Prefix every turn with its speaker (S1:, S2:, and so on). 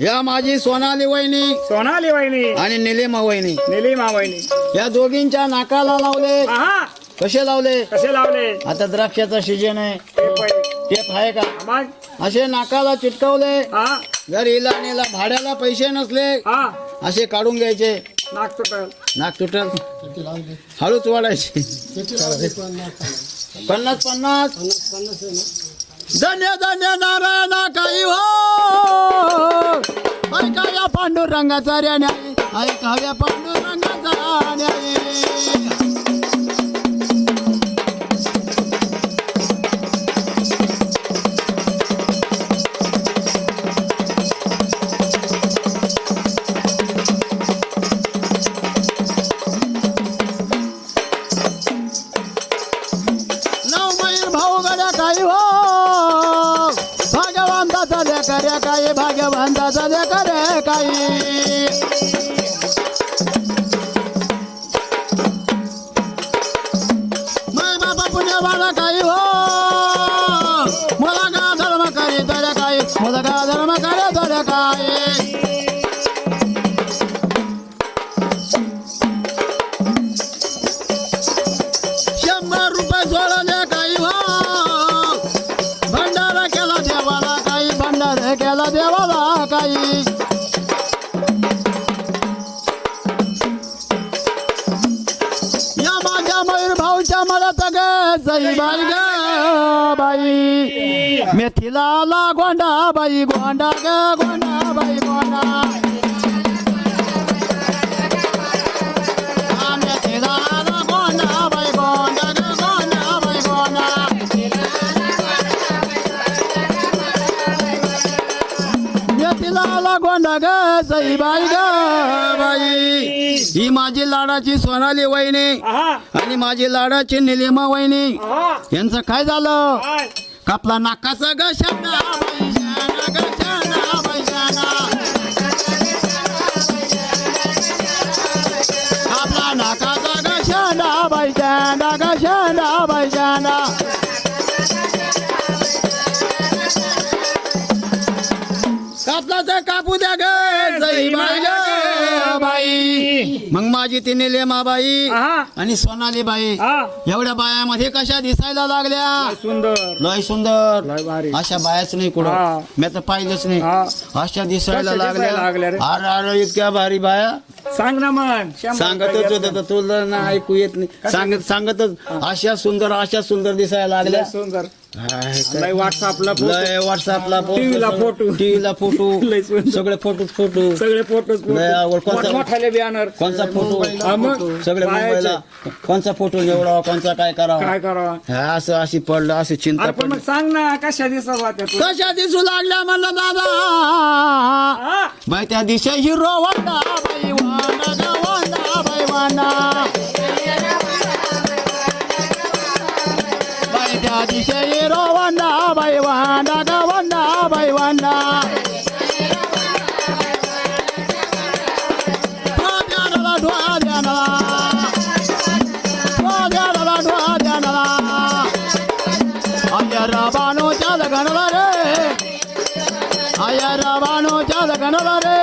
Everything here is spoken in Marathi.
S1: या माझी सोनाली वहिनी.
S2: सोनाली वहिनी.
S1: आणि निलिमा वहिनी.
S2: निलिमा वहिनी.
S1: या दोघींच्या नाकाला लावले.
S2: आहा.
S1: कसे लावले?
S2: कसे लावले?
S1: आता द्राक्षाचा सीजन आहे. टेप आहे. का?
S2: मग?
S1: असे नाकाला चिटकवले.
S2: हा.
S1: जर हिला नेला भाड्याला पैसे नसले.
S2: हा.
S1: असे काढून घ्यायचे.
S2: नाक तुटल.
S1: नाक तुटल. हळूच वाढायचे. पन्नास पन्नास. धन्य धन्य नारायण. రంగచార్య అని ఆ కావ్య పండు मला का धर्म करी तऱ्या काही मला का धर्म करे तऱ्या काही. शंभर रुपये बाई ग बाई मेथीला आला गोंडा बाई गोंडा ग गोंडा बाई गोंडा हा, मेथीला आला गोंडा बाई गोंडा ग गोंडा बाई गोंडा मेथीला आला गोंडा ग सई बाई ग बाई ही माझी लाडाची सोनाली वहिनी आणि माझी लाडाची निलिमा वहिनी. यांचं काय झालं? कापला नाकाचा ग शाना मग माझी ती निलिमा बाई
S2: आहा
S1: आणि सोनाली बाई. एवढ्या बायामध्ये कशा दिसायला लागल्या?
S2: सुंदर.
S1: लय सुंदर. अशा बायाच नाही. कुठं. मी तर पाहिलंच नाही. अशा दिसायला
S2: लागल्या? रे?
S1: लागल्या अरे अरे इतक्या भारी बाया.
S2: सांग ना मग.
S1: सांगतच होत तुला ना ऐकू येत नाही. सांगत सांगतच. अशा सुंदर अशा सुंदर दिसायला लागल्या.
S2: लय सुंदर. लय व्हॉट्सअपला फोटो
S1: लय व्हॉट्सअपला
S2: TV ला फोटो.
S1: टीव्हीला फोटो. सगळे फोटो फोटो
S2: सगळे फोटो
S1: लय आवड. कोणता-
S2: मोठमोठाले बॅनर
S1: कोणचा फोटो. सगळे
S2: बायाचे.
S1: मुंबईला कोणचा फोटो निवडावा? कोणचा काय करावा?
S2: काय करावं?
S1: हा, असं अशी पडलं अशी चिंता
S2: पण
S1: पडली.
S2: मग सांग ना कशा तू?
S1: कशा दिसू लागल्या म्हणलं दादा?
S2: हा?
S1: बाई त्या दिशा हिरो वांडा बाई वांडा बाई அதிசயரோ வந்தா பைவாண்டாக வந்தா பைவாண்டா అయ్య రావాను చాలా కనవారే